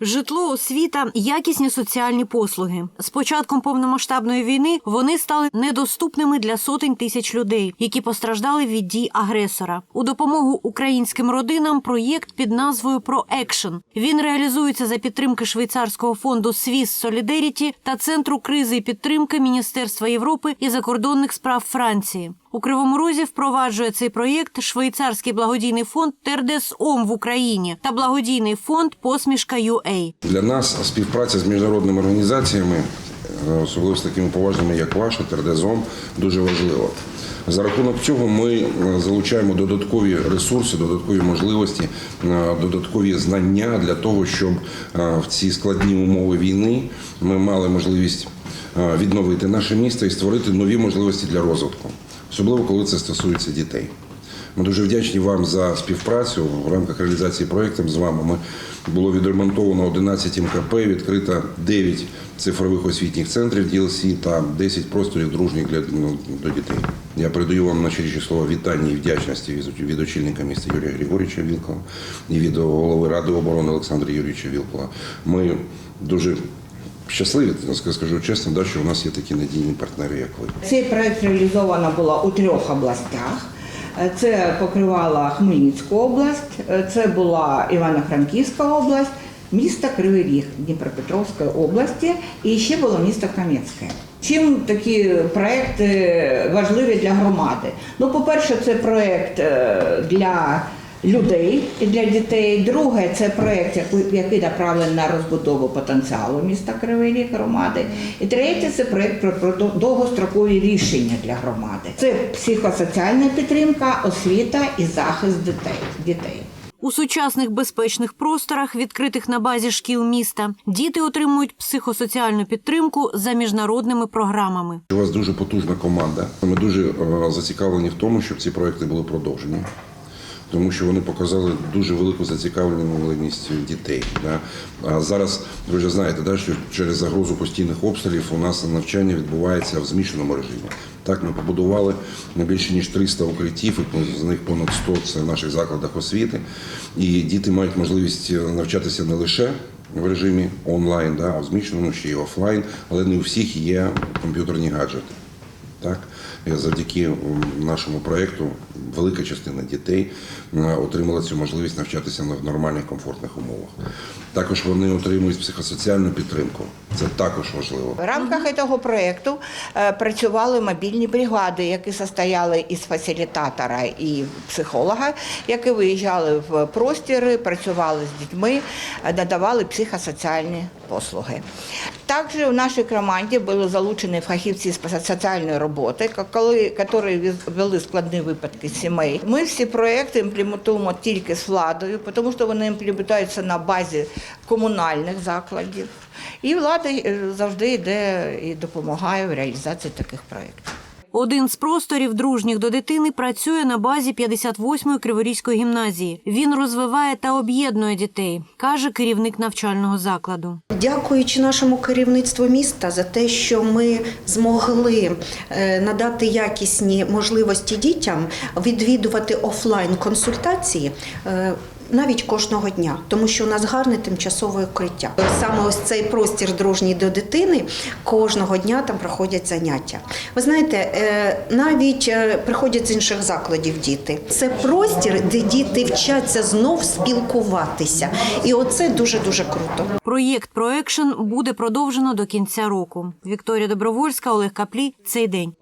Житло, освіта, якісні соціальні послуги. З початком повномасштабної війни вони стали недоступними для сотень тисяч людей, які постраждали від дій агресора. У допомогу українським родинам проєкт під назвою «Проекшн». Він реалізується за підтримки швейцарського фонду Swiss Solidarity та центру кризи і підтримки Міністерства Європи і закордонних справ Франції. У Кривому Розі впроваджує цей проєкт швейцарський благодійний фонд Тердес Ом в Україні та благодійний фонд Посмішка UA. Для нас співпраця з міжнародними організаціями, особливо з такими поважними, як ваша, Тердезом, дуже важлива. За рахунок цього ми залучаємо додаткові ресурси, додаткові можливості, е, додаткові знання для того, щоб е, в ці складні умови війни ми мали можливість е, відновити наше місто і створити нові можливості для розвитку, особливо коли це стосується дітей. Ми дуже вдячні вам за співпрацю в рамках реалізації проєкту з вами. Ми було відремонтовано 11 МКП, відкрито 9 цифрових освітніх центрів DLC та 10 просторів дружніх для ну, до дітей. Я передаю вам найщиріші слова вітання і вдячності від- від очільника міста Юрія Григорьовича Вілкова і від голови Ради оборони Олександра Юрійовича Вілкова. Ми дуже щасливі, скажу чесно, да, що у нас є такі надійні партнери, як ви. Цей проект реалізовано було у трьох областях. Це покривала Хмельницьку область, це була Івано-Франківська область, місто Кривий Ріг Дніпропетровської області і ще було місто Кам'янське. Чим такі проекти важливі для громади? Ну, по-перше, це проект е, для людей і для дітей. Друге, це проект, який- направлений на розбудову потенціалу міста Кривий Ріг громади. І третє це проект про, про довгострокові рішення для громади. Це психосоціальна підтримка, освіта і захист дітей. дітей. У сучасних безпечних просторах, відкритих на базі шкіл міста, діти отримують психосоціальну підтримку за міжнародними програмами. У вас дуже потужна команда. Ми дуже е, зацікавлені в тому, щоб ці проекти були продовжені. Тому що вони показали дуже велику зацікавленість дітей. Да? А зараз ви вже знаєте, да, що через загрозу постійних обстрілів у нас навчання відбувається в змішаному режимі. Так, ми побудували не більше ніж 300 укриттів, і з них понад 100 – це в наших закладах освіти. І діти мають можливість навчатися не лише в режимі онлайн, да, а в змішаному ще й офлайн, але не у всіх є комп'ютерні гаджети. Так, завдяки нашому проєкту велика частина дітей отримала цю можливість навчатися на- в нормальних комфортних умовах. Також вони отримують психосоціальну підтримку. Це також важливо. В рамках цього проєкту е, працювали мобільні бригади, які состояли із фасилітатора і психолога, які виїжджали в простіри, працювали з дітьми, е, надавали психосоціальні послуги. Також в нашій команді були залучені фахівці з соціальної роботи, коли, які вели складні випадки сімей. Ми всі проекти імплементуємо тільки з владою, тому що вони імплементуються на базі комунальних закладів. І влада е, завжди йде і допомагає в реалізації таких проєктів. Один з просторів дружніх до дитини працює на базі 58-ї Криворізької гімназії. Він розвиває та об'єднує дітей, каже керівник навчального закладу. Дякуючи нашому керівництву міста за те, що ми змогли е, надати якісні можливості дітям відвідувати офлайн консультації. Навіть кожного дня, тому що у нас гарне тимчасове укриття. Саме ось цей простір дружній до дитини кожного дня там проходять заняття. Ви знаєте, е, навіть е, приходять з інших закладів діти. Це простір, де діти вчаться знов спілкуватися, і оце дуже дуже круто. Проєкт «Проекшн» буде продовжено до кінця року. Вікторія Добровольська, Олег Каплі. Цей день.